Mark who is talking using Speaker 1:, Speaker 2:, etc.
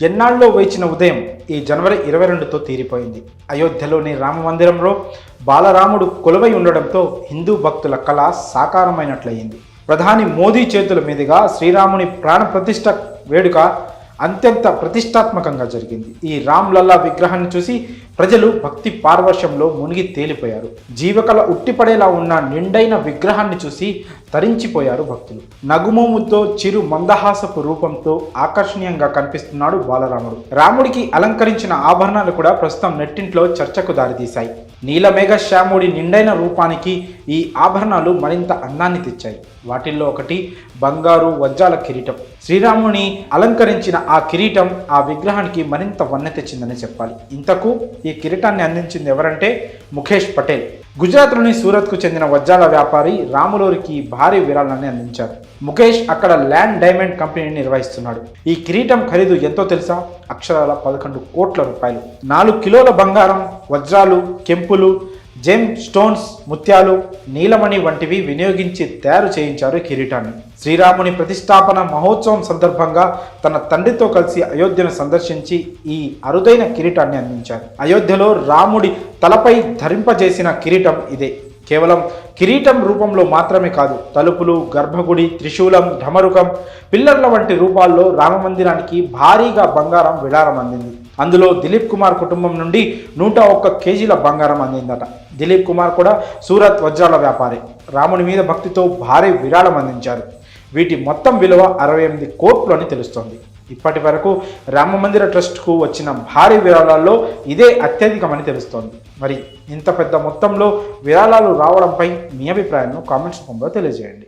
Speaker 1: ఎన్నాళ్ళలో వేచిన ఉదయం ఈ జనవరి ఇరవై రెండుతో తీరిపోయింది. అయోధ్యలోని రామ మందిరంలో బాలరాముడు కొలువై ఉండడంతో హిందూ భక్తుల కళ సాకారమైనట్లయింది. ప్రధాని మోదీ చేతుల మీదుగా శ్రీరాముని ప్రాణ ప్రతిష్ట వేడుక అత్యంత ప్రతిష్టాత్మకంగా జరిగింది. ఈ రామ్లల్లా విగ్రహాన్ని చూసి ప్రజలు భక్తి పార్వశ్యంలో మునిగి తేలిపోయారు. జీవకళ ఉట్టిపడేలా ఉన్న నిండైన విగ్రహాన్ని చూసి తరించిపోయారు భక్తులు. నగుమోముతో చిరు మందహాసపు రూపంతో ఆకర్షణీయంగా కనిపిస్తున్నాడు బాలరాముడు. రాముడికి అలంకరించిన ఆభరణాలు కూడా ప్రస్తుతం నెట్టింట్లో చర్చకు దారితీశాయి. నీలమేఘ శ్యాముడి నిండైన రూపానికి ఈ ఆభరణాలు మరింత అందాన్ని తెచ్చాయి. వాటిల్లో ఒకటి బంగారు వజ్రాల కిరీటం. శ్రీరాముని అలంకరించిన ఆ కిరీటం ఆ విగ్రహానికి మరింత వన్నె తెచ్చిందని చెప్పాలి. ఇంతకు ఈ కిరీటాన్ని అందించింది ఎవరంటే ముఖేష్ పటేల్. గుజరాత్లోని సూరత్కు చెందిన వజ్రాల వ్యాపారి రాములూరికి భారీ విరాళాన్ని అందించారు. ముఖేష్ అక్కడ ల్యాండ్ డైమండ్ కంపెనీని నిర్వహిస్తున్నాడు. ఈ కిరీటం ఖరీదు ఎంతో తెలుసా? అక్షరాల పదకొండు కోట్ల రూపాయలు. నాలుగు కిలోల బంగారం వజ్రాలు కెంపులు జెమ్ స్టోన్స్ ముత్యాలు నీలమణి వంటివి వినియోగించి తయారు చేయించారు కిరీటాన్ని. శ్రీరాముని ప్రతిష్టాపన మహోత్సవం సందర్భంగా తన తండ్రితో కలిసి అయోధ్యను సందర్శించి ఈ అరుదైన కిరీటాన్ని అందించారు. అయోధ్యలో రాముడి తలపై ధరింపజేసిన కిరీటం ఇదే. కేవలం కిరీటం రూపంలో మాత్రమే కాదు తలుపులు గర్భగుడి త్రిశూలం ఢమరుకం పిల్లర్ల వంటి రూపాల్లో రామమందిరానికి భారీగా బంగారం విడారం అందింది. అందులో దిలీప్ కుమార్ కుటుంబం నుండి నూట ఒక్క కేజీల బంగారం అందిందట. దిలీప్ కుమార్ కూడా సూరత్ వజ్రాల వ్యాపారి. రాముని మీద భక్తితో భారీ విరాళం అందించారు. వీటి మొత్తం విలువ అరవై ఎనిమిది కోట్లు అని తెలుస్తోంది. ఇప్పటి వరకు రామ మందిర ట్రస్ట్కు వచ్చిన భారీ విరాళాల్లో ఇదే అత్యధికమని తెలుస్తోంది. మరి ఇంత పెద్ద మొత్తంలో విరాళాలు రావడంపై మీ అభిప్రాయాలను కామెంట్స్ రూపంలో తెలియజేయండి.